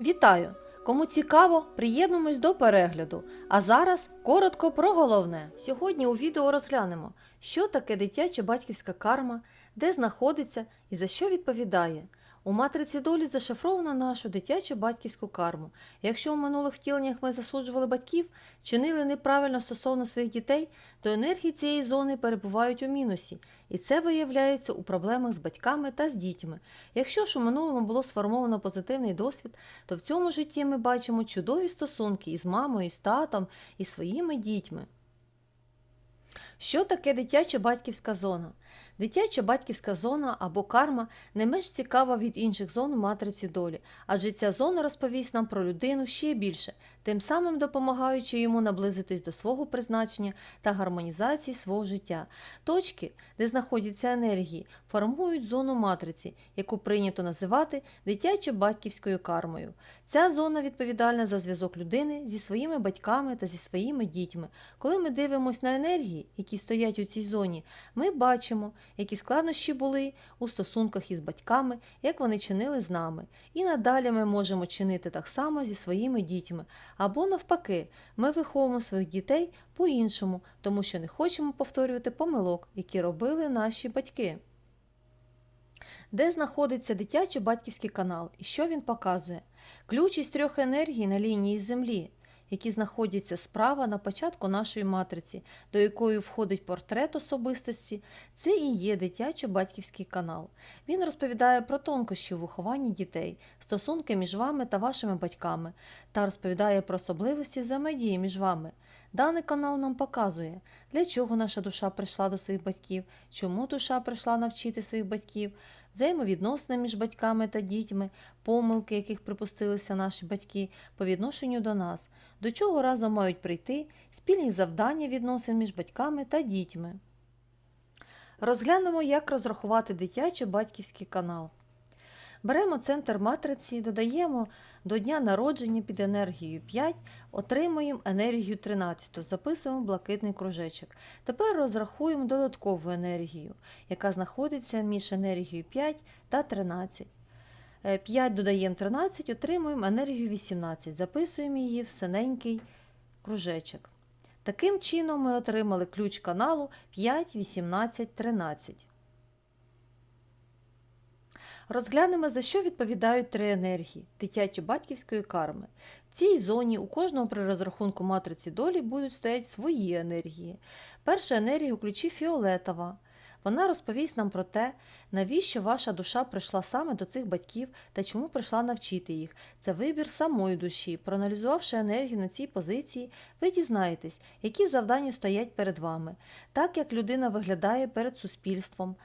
Вітаю! Кому цікаво, приєднуємось до перегляду. А зараз коротко про головне. Сьогодні у відео розглянемо, що таке дитяча батьківська карма, де знаходиться і за що відповідає. У матриці долі зашифровано нашу дитячу батьківську карму. Якщо у минулих втіленнях ми засуджували батьків, чинили неправильно стосовно своїх дітей, то енергії цієї зони перебувають у мінусі, і це виявляється у проблемах з батьками та з дітьми. Якщо ж у минулому було сформовано позитивний досвід, то в цьому житті ми бачимо чудові стосунки із мамою, і з татом, і своїми дітьми. Що таке дитяча батьківська зона? Дитяча батьківська зона або карма не менш цікава від інших зон матриці долі, адже ця зона розповість нам про людину ще більше, тим самим допомагаючи йому наблизитись до свого призначення та гармонізації свого життя. Точки, де знаходяться енергії, формують зону матриці, яку прийнято називати дитячо-батьківською кармою. Ця зона відповідальна за зв'язок людини зі своїми батьками та зі своїми дітьми. Коли ми дивимося на енергії, які стоять у цій зоні, ми бачимо, які складнощі були у стосунках із батьками, як вони чинили з нами. І надалі ми можемо чинити так само зі своїми дітьми. Або навпаки, ми виховуємо своїх дітей по-іншому, тому що не хочемо повторювати помилок, які робили наші батьки. Де знаходиться дитячий батьківський канал і що він показує? Ключ із трьох енергій на лінії Землі, які знаходяться справа на початку нашої матриці, до якої входить портрет особистості, це і є дитячо-батьківський канал. Він розповідає про тонкощі в вихованні дітей, стосунки між вами та вашими батьками, та розповідає про особливості взаємодії між вами. Даний канал нам показує, для чого наша душа прийшла до своїх батьків, чому душа прийшла навчити своїх батьків, взаємовідносини між батьками та дітьми, помилки, яких припустилися наші батьки по відношенню до нас, до чого разом мають прийти спільні завдання відносин між батьками та дітьми. Розглянемо, як розрахувати дитячий батьківський канал. Беремо центр матриці, додаємо до дня народження під енергією 5, отримуємо енергію 13, записуємо блакитний кружечок. Тепер розрахуємо додаткову енергію, яка знаходиться між енергією 5 та 13. 5 додаємо 13, отримуємо енергію 18, записуємо її в синенький кружечок. Таким чином ми отримали ключ каналу 5, 18, 13. Розглянемо, за що відповідають три енергії дитячо-батьківської карми. В цій зоні у кожного при розрахунку матриці долі будуть стояти свої енергії. Перша енергія у ключі фіолетова. Вона розповість нам про те, навіщо ваша душа прийшла саме до цих батьків та чому прийшла навчити їх. Це вибір самої душі. Проаналізувавши енергію на цій позиції, ви дізнаєтесь, які завдання стоять перед вами, так як людина виглядає перед суспільством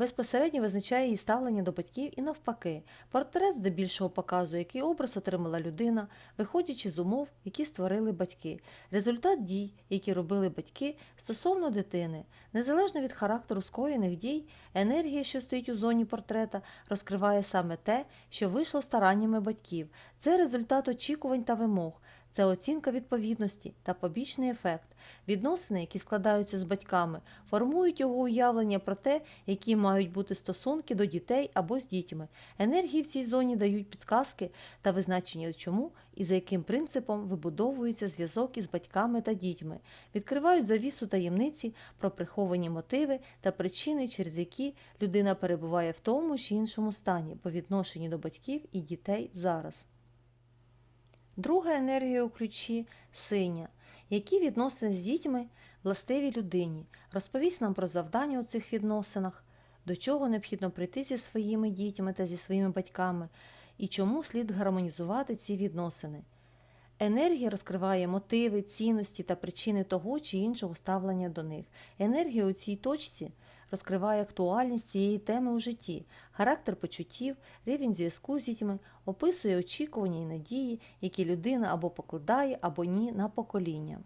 безпосередньо визначає її ставлення до батьків і навпаки. Портрет здебільшого показує, який образ отримала людина, виходячи з умов, які створили батьки, результат дій, які робили батьки стосовно дитини. Незалежно від характеру скоєних дій, енергія, що стоїть у зоні портрета, розкриває саме те, що вийшло стараннями батьків. Це результат очікувань та вимог. Це оцінка відповідності та побічний ефект. Відносини, які складаються з батьками, формують його уявлення про те, які мають бути стосунки до дітей або з дітьми. Енергії в цій зоні дають підказки та визначення чому і за яким принципом вибудовується зв'язок із батьками та дітьми, відкривають завісу таємниці про приховані мотиви та причини, через які людина перебуває в тому чи іншому стані по відношенню до батьків і дітей зараз. Друга енергія у ключі синя. Які відносини з дітьми властиві людині? Розповість нам про завдання у цих відносинах, до чого необхідно прийти зі своїми дітьми та зі своїми батьками, і чому слід гармонізувати ці відносини. Енергія розкриває мотиви, цінності та причини того чи іншого ставлення до них. Енергія у цій точці розкриває актуальність цієї теми у житті, характер почуттів, рівень зв'язку з дітьми, описує очікування і надії, які людина або покладає, або ні на покоління.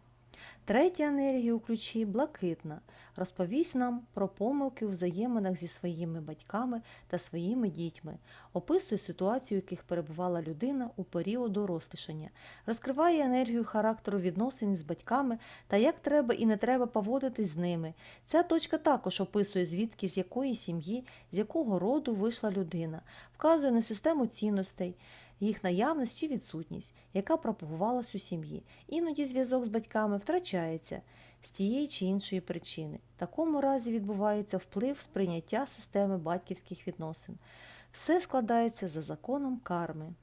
Третя енергія у ключі блакитна. Розповість нам про помилки у взаєминах зі своїми батьками та своїми дітьми, описує ситуацію, в яких перебувала людина у період дорослішання, розкриває енергію характеру відносин з батьками та як треба і не треба поводитись з ними. Ця точка також описує, звідки з якої сім'ї, з якого роду вийшла людина, вказує на систему цінностей, їх наявність чи відсутність, яка пропагувалась у сім'ї. Іноді зв'язок з батьками втрачається з тієї чи іншої причини. В такому разі відбувається вплив сприйняття системи батьківських відносин. Все складається за законом карми.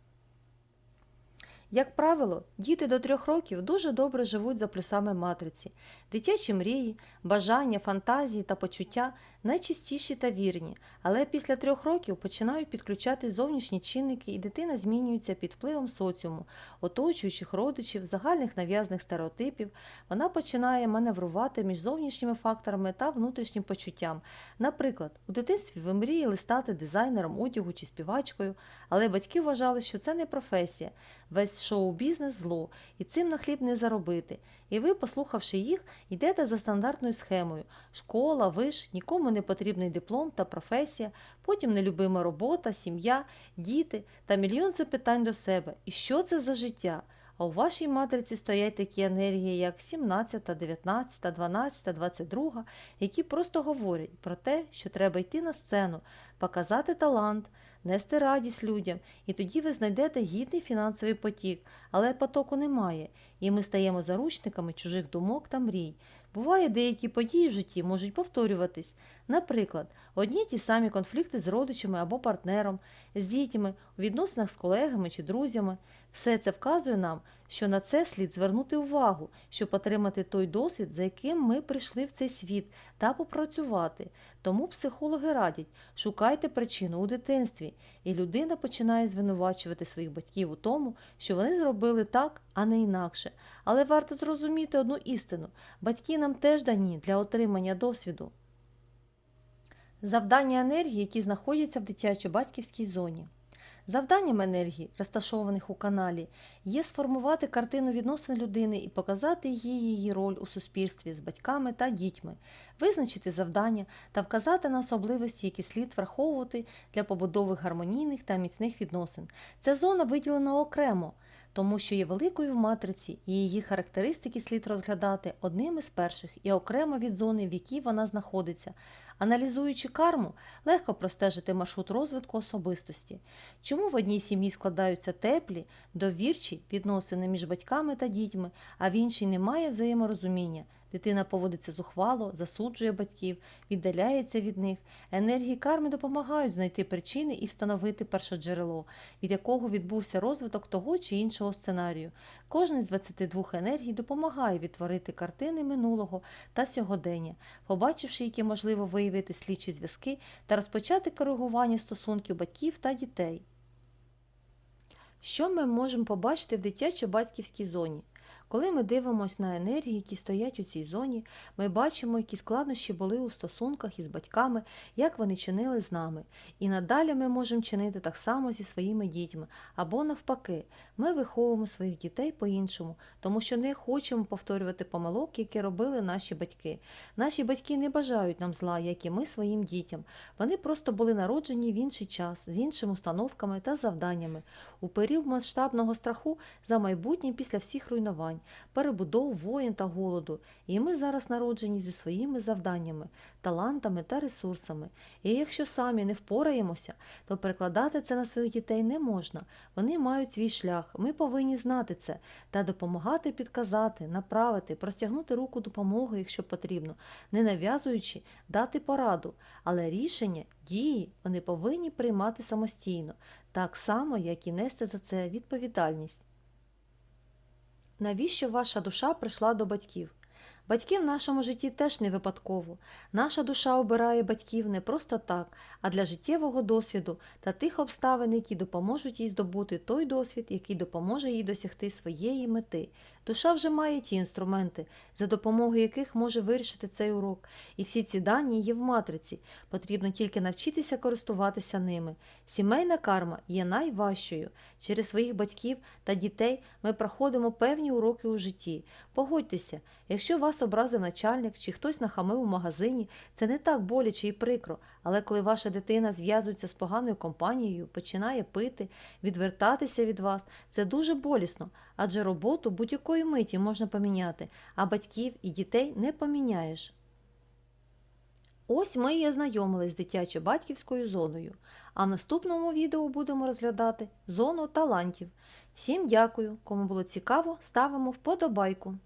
Як правило, діти до трьох років дуже добре живуть за плюсами матриці. Дитячі мрії, бажання, фантазії та почуття найчистіші та вірні, але після трьох років починають підключати зовнішні чинники, і дитина змінюється під впливом соціуму, оточуючих родичів, загальних нав'язних стереотипів. Вона починає маневрувати між зовнішніми факторами та внутрішнім почуттям. Наприклад, у дитинстві ви мріяли стати дизайнером одягу чи співачкою, але батьки вважали, що це не професія. Весь шоу-бізнес зло, і цим на хліб не заробити. І ви, послухавши їх, йдете за стандартною схемою: школа, виш, нікому не потрібний диплом та професія, потім нелюбима робота, сім'я, діти та мільйон запитань до себе. І що це за життя? А у вашій матриці стоять такі енергії, як 17, 19, 12, 22, які просто говорять про те, що треба йти на сцену, показати талант, нести радість людям, і тоді ви знайдете гідний фінансовий потік, але потоку немає, і ми стаємо заручниками чужих думок та мрій. Буває, деякі події в житті можуть повторюватись. Наприклад, одні ті самі конфлікти з родичами або партнером, з дітьми, у відносинах з колегами чи друзями. Все це вказує нам, що на це слід звернути увагу, щоб отримати той досвід, за яким ми прийшли в цей світ, та попрацювати. Тому психологи радять, шукайте причину у дитинстві, і людина починає звинувачувати своїх батьків у тому, що вони зробили так, а не інакше. Але варто зрозуміти одну істину: батьки нам теж дані для отримання досвіду. Завдання енергії, які знаходяться в дитячо-батьківській зоні. Завданням енергії, розташованих у каналі, є сформувати картину відносин людини і показати їй її роль у суспільстві з батьками та дітьми, визначити завдання та вказати на особливості, які слід враховувати для побудови гармонійних та міцних відносин. Ця зона виділена окремо, тому що є великою в матриці, і її характеристики слід розглядати одним із перших і окремо від зони, в якій вона знаходиться. Аналізуючи карму, легко простежити маршрут розвитку особистості. Чому в одній сім'ї складаються теплі, довірчі відносини між батьками та дітьми, а в іншій немає взаєморозуміння. Дитина поводиться зухвало, засуджує батьків, віддаляється від них. Енергії карми допомагають знайти причини і встановити першоджерело, від якого відбувся розвиток того чи іншого сценарію. Кожна з 22 енергій допомагає відтворити картини минулого та сьогодення, побачивши, які можливо виявити слідчі зв'язки та розпочати коригування стосунків батьків та дітей. Що ми можемо побачити в дитячо-батьківській зоні? Коли ми дивимося на енергії, які стоять у цій зоні, ми бачимо, які складнощі були у стосунках із батьками, як вони чинили з нами. І надалі ми можемо чинити так само зі своїми дітьми. Або навпаки, ми виховуємо своїх дітей по-іншому, тому що не хочемо повторювати помилок, які робили наші батьки. Наші батьки не бажають нам зла, як і ми своїм дітям. Вони просто були народжені в інший час, з іншими установками та завданнями, у період масштабного страху за майбутнє після всіх руйнувань перебудов, воїн та голоду, і ми зараз народжені зі своїми завданнями, талантами та ресурсами. І якщо самі не впораємося, то перекладати це на своїх дітей не можна. Вони мають свій шлях. Ми повинні знати це та допомагати підказати, направити, простягнути руку допомоги, якщо потрібно, не нав'язуючи дати пораду. Але рішення, дії вони повинні приймати самостійно, так само, як і нести за це відповідальність. Навіщо ваша душа прийшла до батьків? Батьки в нашому житті теж не випадково. Наша душа обирає батьків не просто так, а для життєвого досвіду та тих обставин, які допоможуть їй здобути той досвід, який допоможе їй досягти своєї мети. Душа вже має ті інструменти, за допомогою яких може вирішити цей урок, і всі ці дані є в матриці. Потрібно тільки навчитися користуватися ними. Сімейна карма є найважчою. Через своїх батьків та дітей ми проходимо певні уроки у житті. Погодьтеся, якщо вас образив начальник чи хтось нахамив у магазині, це не так боляче і прикро, але коли ваша дитина зв'язується з поганою компанією, починає пити, відвертатися від вас, це дуже болісно, адже роботу будь-якої миті можна поміняти, а батьків і дітей не поміняєш. Ось ми і ознайомились з дитячо-батьківською зоною. А в наступному відео будемо розглядати зону талантів. Всім дякую! Кому було цікаво, ставимо вподобайку.